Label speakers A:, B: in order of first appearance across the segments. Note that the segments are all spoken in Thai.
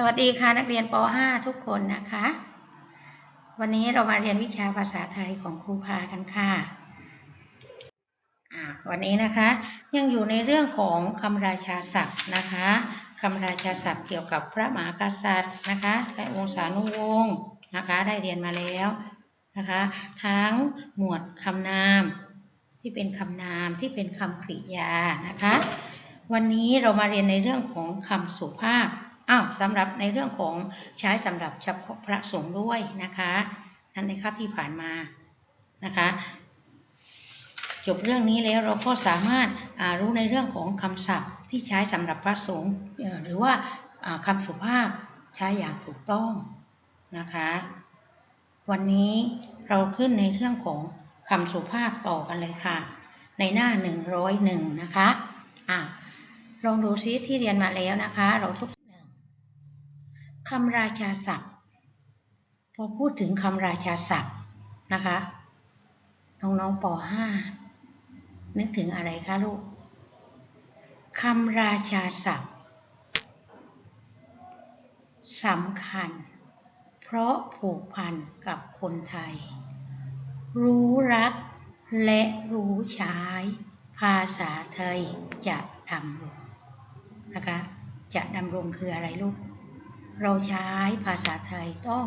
A: สวัสดีค่ะนักเรียนป .5 ทุกคนนะคะ วันนี้เรามาเรียนวิชาภาษาไทยของครูพากันค่ะวันนี้นะคะยังอยู่ในเรื่องของคำราชาศัพท์นะคะคำราชาศัพท์เกี่ยวกับพระมหากษัตริย์นะคะและวงศานุวงศ์นะคะได้เรียนมาแล้วนะคะทั้งหมวดคำนามที่เป็นคำนามที่เป็นคำกริยานะคะ วันนี้เรามาเรียนในเรื่องของคำสุภาพ อ้าวสำหรับในเรื่องของใช้สำหรับพระสงฆ์ด้วยนะคะนั้นในคาบที่ผ่านมานะคะจบเรื่องนี้แล้วเราก็สามารถรู้ในเรื่องของคำศัพท์ที่ใช้สำหรับพระสงฆ์หรือว่าคำสุภาพใช้อย่างถูกต้องนะคะ วันนี้เราขึ้นในเรื่องของคำสุภาพต่อกันเลยค่ะ ในหน้า 101 นะคะอะลองดูซิที่เรียนมาแล้วนะคะ เราทุก คำราชาศัพท์ พอพูดถึงคำราชาศัพท์นะคะ น้องๆป .5 นึกถึงอะไรคะลูกคำราชาศัพท์สำคัญ เพราะผูกพันกับคนไทย รู้รักและรู้ใช้ภาษาไทยจะดำรงนะคะ จะดำรงคืออะไรลูก เราใช้ภาษาไทยต้อง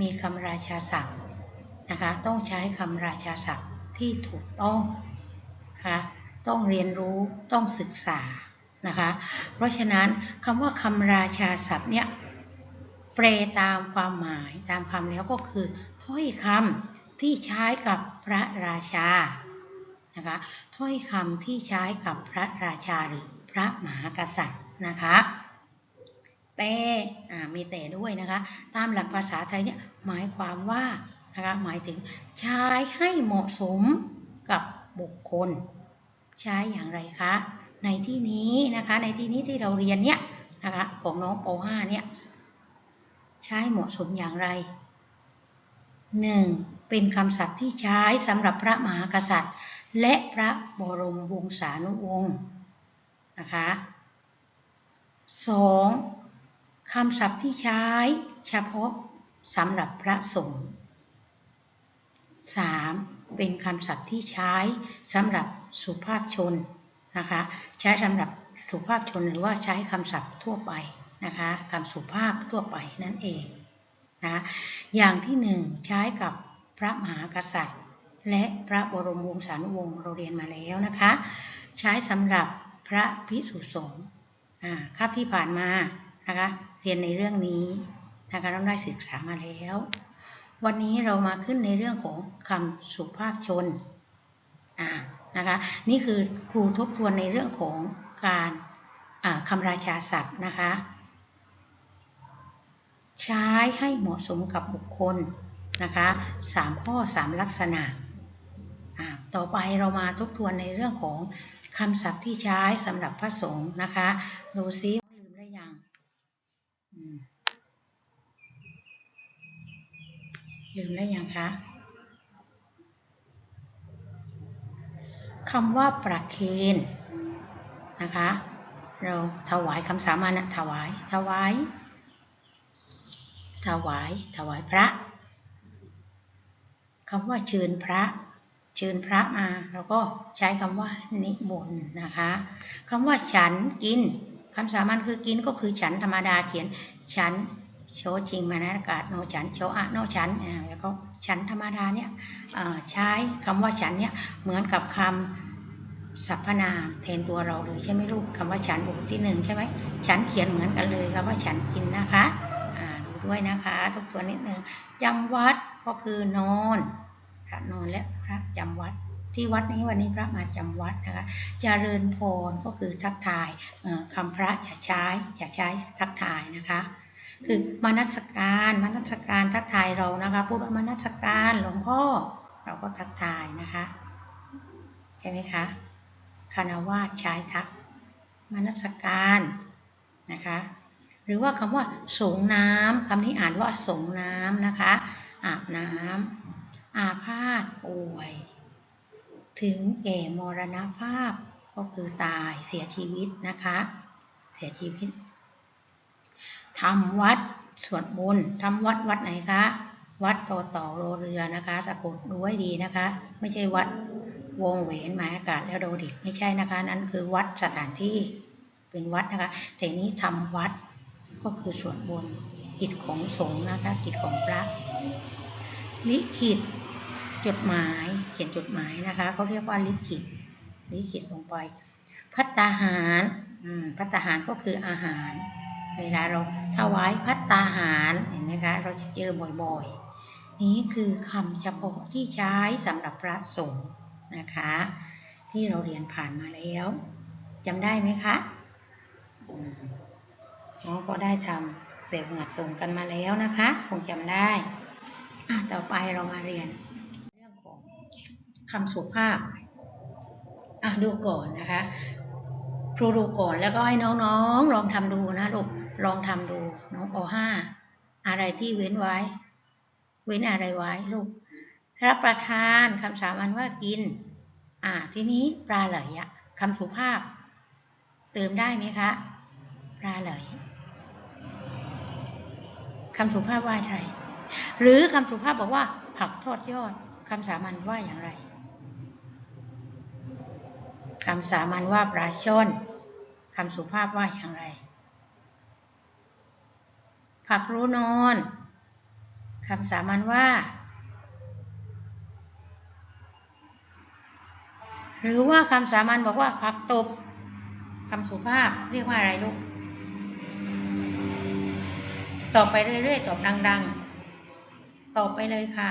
A: มีคำราชาศัพท์นะคะ ต้องใช้คำราชาศัพท์ที่ถูกต้องนะคะต้องเรียนรู้ต้องศึกษานะคะ เพราะฉะนั้นคำว่าคำราชาศัพท์เนี่ยแปลตามความหมายตามคำแล้วก็คือถ้อยคำที่ใช้กับพระราชานะคะถ้อยคำที่ใช้กับพระราชาหรือพระมหากษัตริย์นะคะ แต่อ่ามีแต่ด้วยนะคะ ตามหลักภาษาไทยเนี่ยหมายความว่านะคะหมายถึงใช้ให้เหมาะสมกับบุคคล ใช้อย่างไรคะ ในที่นี้นะคะ ในที่นี้ที่เราเรียนเนี่ยนะคะของน้องป .5 เนี่ยใช้เหมาะสมอย่างไร 1. เป็นคำศัพท์ที่ใช้สำหรับพระมหากษัตริย์ และพระบรมวงศานุวงศ์นะคะ 2. คำศัพท์ที่ใช้เฉพาะสำหรับพระสงฆ์ 3. เป็นคำศัพท์ที่ใช้สำหรับสุภาพชนนะคะใช้สำหรับสุภาพชนหรือว่าใช้คำศัพท์ทั่วไปนะคะคำสุภาพทั่วไปนั่นเองนะอย่างที่หนึ่งใช้กับพระมหากษัตริย์ และพระบรมวงศานุวงศ์เราเรียนมาแล้วนะคะ ใช้สำหรับพระภิกษุสงฆ์อ่าคาบที่ผ่านมา นะคะเรียนในเรื่องนี้นะคะต้องได้ศึกษามาแล้ว วันนี้เรามาขึ้นในเรื่องของคำสุภาพชนอ่านะคะนี่คือครูทบทวนในเรื่องของการคำราชาศัพท์นะคะใช้ให้เหมาะสมกับบุคคลนะคะสามข้อสามลักษณะ ต่อไปเรามาทบทวนในเรื่องของคำศัพท์ที่ใช้สำหรับพระสงฆ์นะคะดูซิลืมได้ยัง ลืมได้ยังคะคำว่าประเคนนะคะ เราถวายคำสามัญนะถวาย ถวาย ถวาย ถวายพระคำว่าเชิญพระเชิญพระมาเราก็ใช้คำว่านิมนต์นะคะคำว่าฉันกินคำสามัญคือกินก็คือฉันธรรมดาเขียนฉัน โชจริงมานะอากาศโนฉันโชอะโนฉันแล้วก็ฉันธรรมดาเนี่ยใช้คำว่าฉันเนี่ยเหมือนกับคำสรรพนามแทนตัวเราเลยใช่ไหมลูกคำว่าฉันบุคที่หนึ่งใช่ไหมฉันเขียนเหมือนกันเลยคำว่าฉันกินนะคะดูด้วยนะคะทุกตัวนิดนึงจำวัดก็คือนอนพระนอนและพระจำวัดที่วัดนี้วันนี้พระมาจำวัดนะคะจเจริญพรก็คือทักทายคำพระจะใช้จะใช้ทักทายนะคะ คือมานัสการมานัสการทักทายเรานะคะพูดว่ามานัสการหลวงพ่อเราก็ทักทายนะคะ ใช่ไหมคะคานาวาใช้ทักมานัสการนะคะหรือว่าคำว่าสงน้ำคำนี้อ่านว่าสงน้ำนะคะ อาบน้ำอาพาธป่วย ถึงแก่มรณภาพก็คือตายเสียชีวิตนะคะ เสียชีวิต ทำวัดสวดมนต์ทำวัดวัดไหนคะ วัดต่อต่อโรเรือนะคะ สะกดดูไว้ดีนะคะ ไม่ใช่วัดวงแหวนหมายอากาศแล้วโดดิกไม่ใช่นะคะ นั่นคือวัดสถานที่เป็นวัดนะคะแต่นี้ทำวัดก็คือสวดมนต์กิจของสงฆ์นะคะกิจของพระลิขิตจดหมายเขียนจดหมายนะคะเขาเรียกว่าลิขิตลิขิตลงไปพัตตาหารพัตตาหารก็คืออาหาร เวลาเราถวายพัตตาหารเห็นไหมคะเราจะเจอบ่อยๆ นี้คือคำเฉพาะที่ใช้สำหรับพระสงฆ์นะคะ ที่เราเรียนผ่านมาแล้วจำได้ไหมคะน้องก็ได้ทำแบบหงือกส่งกันมาแล้วนะคะ คงจำได้อะต่อไปเรามาเรียนเรื่องของคำสุภาพอะดูก่อนนะคะครูดูก่อนแล้วก็ให้น้องๆลองทำดูนะลูก ลองทำดูน้องป .5 อะไรที่เว้นไว้ เว้นอะไรไว้ลูก รับประทานคำสามัญว่ากิน อ่า ทีนี้ปลาไหลอะคำสุภาพ เติมได้ไหมคะ ปลาไหลคำสุภาพว่าอะไร หรือคำสุภาพบอกว่า ผักทอดยอดคำสามัญว่าอย่างไรคำสามัญว่าปลาช่อนคำสุภาพว่าอย่างไร ผักรู้นอนคำสามัญว่า หรือว่าคำสามัญบอกว่าผักตบคำสุภาพเรียกว่าอะไรลูกตอบไปเรื่อยๆตอบดัง ๆ ตอบไปเลยค่ะ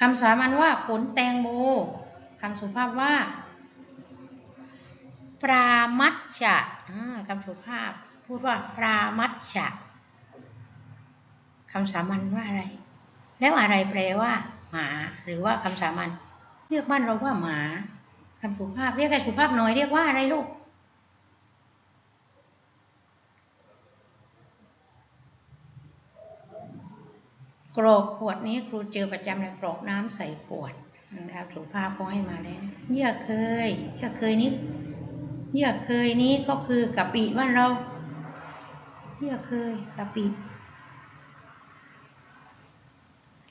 A: คำสามัญว่าผลแตงโมคำสุภาพว่า ปรามัชชะ คำสุภาพ พูดว่าปรามัชชะคำสามัญว่าอะไร แล้วอะไรแปลว่า หมา หรือว่าคำสามัญเรียกบ้านเราว่าหมาคำสุภาพ เรียกให้สุภาพหน่อยเรียกว่าอะไรลูกกรอกขวดนี้ครูเจอประจำเลยกรอกน้ำใส่ขวดนะครับสุภาพก็ให้มาแล้วเยื่อเคยเยื่อเคยนี้ เยื่อเคยนี้ก็คือกะปิบ้านเราเยื่อเคยกะปิ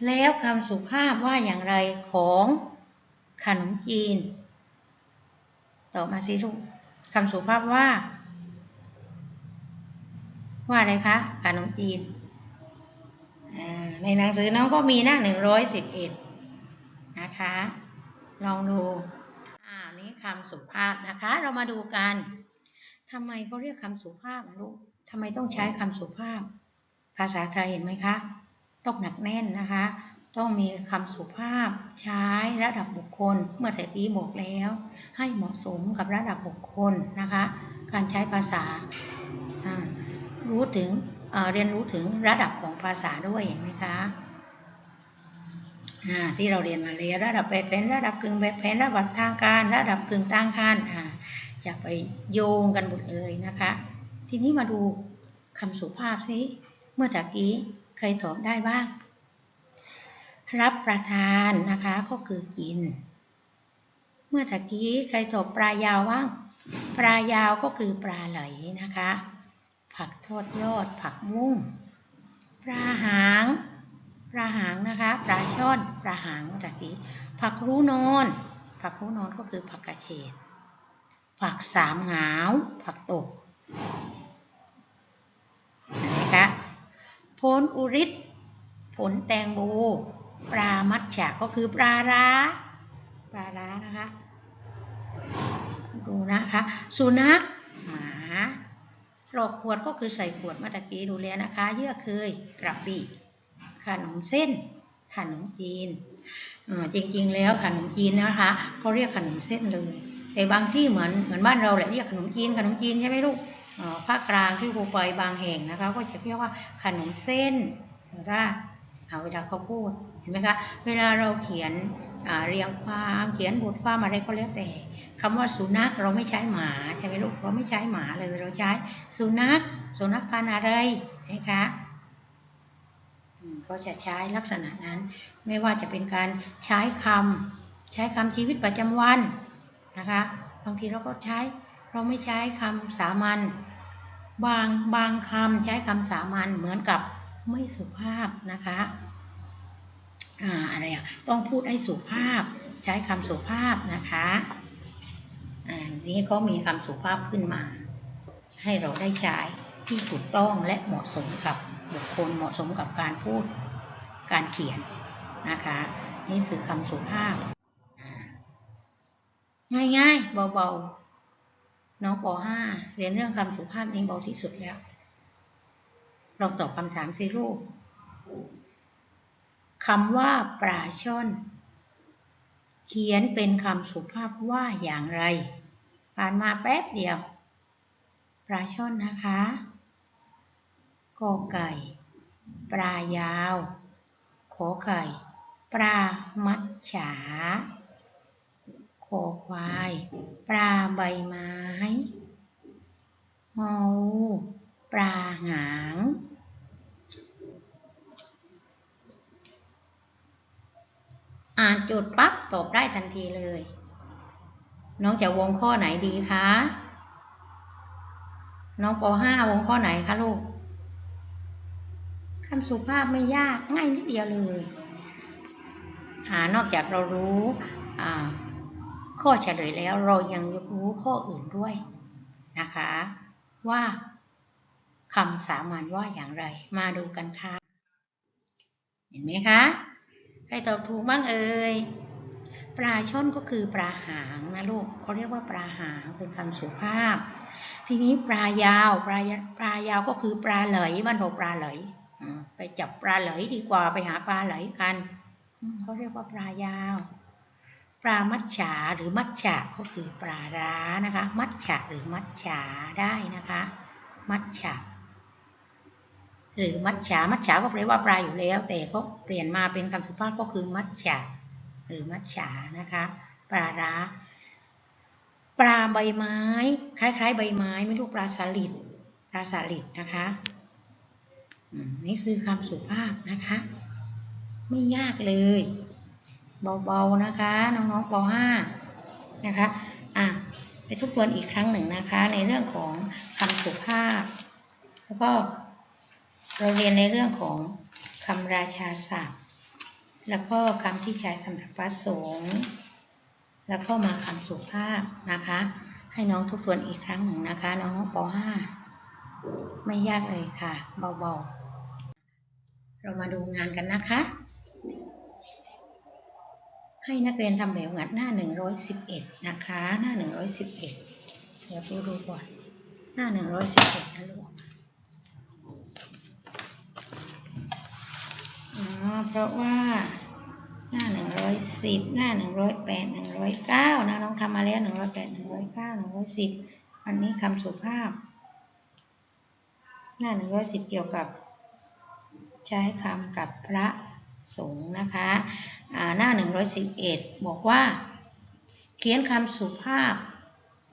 A: แล้วคำสุภาพว่าอย่างไรของขนมจีน ตอบมาสิลูกคำสุภาพว่า ว่าอะไรคะขนมจีนในหนังสือน้องก็มีหน้าหนึ่งร้อยสิบเอ็ดนะคะ ลองดู คำสุภาพนะคะ เรามาดูกันทำไมเขาเรียกคำสุภาพลูกทำไมต้องใช้คำสุภาพ ภาษาไทยเห็นไหมคะ ต้องหนักแน่นนะคะ ต้องมีคำสุภาพใช้ระดับบุคคล เมื่อแต่กี้บอกแล้ว ให้เหมาะสมกับระดับบุคคลนะคะ การใช้ภาษารู้ถึงเเรียนรู้ถึงระดับของภาษาด้วยเห็นไหมคะ ที่เราเรียนมาเลยระดับแบบแผนระดับกึ่งแบบแผนระดับทางการ ระดับกึ่งทางการจะไปโยงกันหมดเลยนะคะ ทีนี้มาดูคำสุภาพซิเมื่อจากกี้เคยตอบได้บ้าง รับประทานนะคะก็คือกิน เมื่อจากกี้ใครตอบปลายาวบ้างปลายาวก็คือปลาไหลนะคะ ผักทอดยอดผักมุ้งปลาหาง ปลาหางนะคะปลาช่อนปลาหางเมื่อกี้ผักรู้นอน ผักรู้นอนก็คือผักกระเฉดผักสามหาว ผักตบนะคะผลอุริศผลแตงโมปลามัดฉะก็คือปลาร้าปลาร้านะคะ ดูนะคะ สุนัขหมาหลอกขวดก็คือใส่ขวดเมื่อกี้ดูแลนะคะ เยื่อเคยกระปิ ขนมเส้น ขนมจีนจริงๆ แล้วขนมจีนนะคะเขาเรียกขนมเส้นเลย แต่บางที่เหมือนเหมือนบ้านเราแหละเรียกขนมจีนขนมจีนใช่ไหมลูกภาคกลางที่ครูไปบางแห่งนะคะ ก็จะเรียกว่าขนมเส้นหรือว่าเอาเวลาเขาพูดเห็นไหมคะเวลาเราเขียนเรียงความเขียนบทความอะไรก็แล้วแต่คำว่าสุนัขเราไม่ใช้หมาใช่ไหมลูกเราไม่ใช้หมาเลยเราใช้สุนัขสุนัขพันธุ์อะไรนะคะ ก็จะใช้ลักษณะนั้น ไม่ว่าจะเป็นการใช้คำใช้คำชีวิตประจำวันนะคะบางทีเราก็ใช้เราไม่ใช้คำสามัญบางบางคำใช้คำสามัญเหมือนกับไม่สุภาพนะคะอ่าอะไรอะต้องพูดให้สุภาพใช้คำสุภาพนะคะอ่านี้เขามีคำสุภาพขึ้นมา ให้เราได้ใช้ที่ถูกต้องและเหมาะสมกับ บุคคลเหมาะสมกับการพูดการเขียนนะคะ นี่คือคำสุภาพ ง่ายๆ เบาๆ น้องป .5 เรียนเรื่องคำสุภาพนี้เบาที่สุดแล้วลองตอบคำถามสิลูกคำว่าปลาช่อน เขียนเป็นคำสุภาพว่าอย่างไร ผ่านมาแป๊บเดียวปลาช่อนนะคะ กอไก่ ปลายาว ขอไก่ปลามัดฉาคอควาย ปลาใบไม้เมาปลาหาง อ่านจทย์ปั๊บตอบได้ทันทีเลย น้องจะวงข้อไหนดีคะ น้องป .5 วงข้อไหนคะลูก คำสุภาพไม่ยากง่ายนิดเดียวเลยหานอกจากเรารู้ข้อเฉลยแล้วเรายังรู้ข้ออื่นด้วยนะคะ ว่าคำสามัญว่าอย่างไร มาดูกันค่ะ เห็นไหมคะ ใครตอบถูกบ้างเอ่ยปลาช่อนก็คือปลาหางนะลูกเขาเรียกว่าปลาหางเป็นคำสุภาพ ทีนี้ปลายาวปลายปลายาวก็คือปลาไหลบ้านเราปลาไหล ไปจับปลาไหลดีกว่าไปหาปลาไหลกันอืมเขาเรียกว่าปลายาว ปลามัดฉาหรือมัดฉะก็คือปลาร้านะคะ มัดฉะหรือมัดฉาได้นะคะ มัดฉะหรือมัดฉามัดฉาก็แปลว่าปลาอยู่แล้ว แต่เขาเปลี่ยนมาเป็นคำสุภาพก็คือมัดฉะหรือมัดฉานะคะ ปลาร้า ปลาใบไม้ คล้าย ๆ ใบไม้ไม่รู้ปลาสลิดปลาสลิดนะคะอืม นี่คือคำสุภาพนะคะ ไม่ยากเลย เบาๆนะคะ น้องๆป .5 นะคะอะไปทบทวนอีกครั้งหนึ่งนะคะ ในเรื่องของคำสุภาพ แล้วก็เราเรียนในเรื่องของคำราชาศัพท์ แล้วก็คำที่ใช้สำหรับพระสงฆ์แล้วก็มาคำสุภาพนะคะ ให้น้องทบทวนอีกครั้งหนึ่งนะคะ น้องๆป .5 ไม่ยากเลยค่ะ เบาๆ เรามาดูงานกันนะคะ ให้นักเรียนทำแบบงัดหน้า 111 นะคะ หน้า 111 เดี๋ยวดูดูก่อน หน้า 111 นะลูกอ๋อเพราะว่าหน้า 110 หน้า 108 109 นะน้องทำมาแล้ว 108 109 110 อันนี้คำสุภาพ หน้า 110 เกี่ยวกับ ใช้คำกับพระสงฆ์นะคะหน้า 111 บอกว่า เขียนคำสุภาพ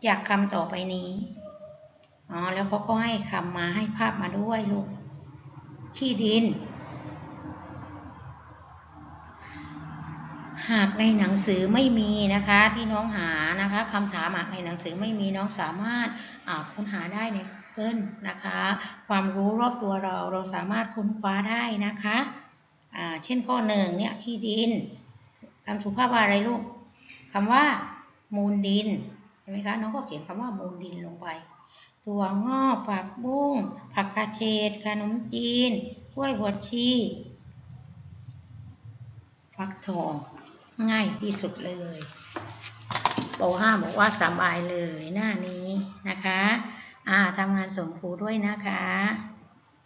A: จากคำต่อไปนี้อ๋อแล้วเขาก็ให้คำมาให้ภาพมาด้วยลูกที่ดิน หากในหนังสือไม่มีนะคะที่น้องหานะคะคำถามหากในหนังสือไม่มีน้องสามารถค้นหาได้ใน Google นะคะ ความรู้รอบตัวเราเราสามารถค้นคว้าได้นะคะอ่าเช่นข้อหนึ่งเนี่ยที่ดินคำสุภาพว่าอะไรลูกคำว่ามูลดินใช่ไหมคะน้องก็เขียนคำว่ามูลดินลงไป ตัวงอกผักบุ้งผักกระเฉดขนมจีนกล้วยบวชชีฟักทองง่ายที่สุดเลยป .5 บอกว่าสบายเลยหน้านี้นะคะ อ่าทำงานส่งครูด้วยนะคะ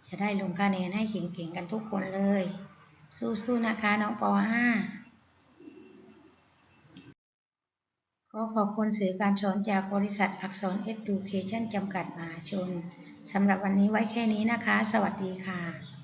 A: จะได้ลงคะแนนให้เก่งๆกันทุกคนเลย สู้ๆนะคะน้องป .5 ขอขอบคุณสื่อการสอนจากบริษัทอักษร Education จำกัดมหาชนสำหรับวันนี้ไว้แค่นี้นะคะ สวัสดีค่ะ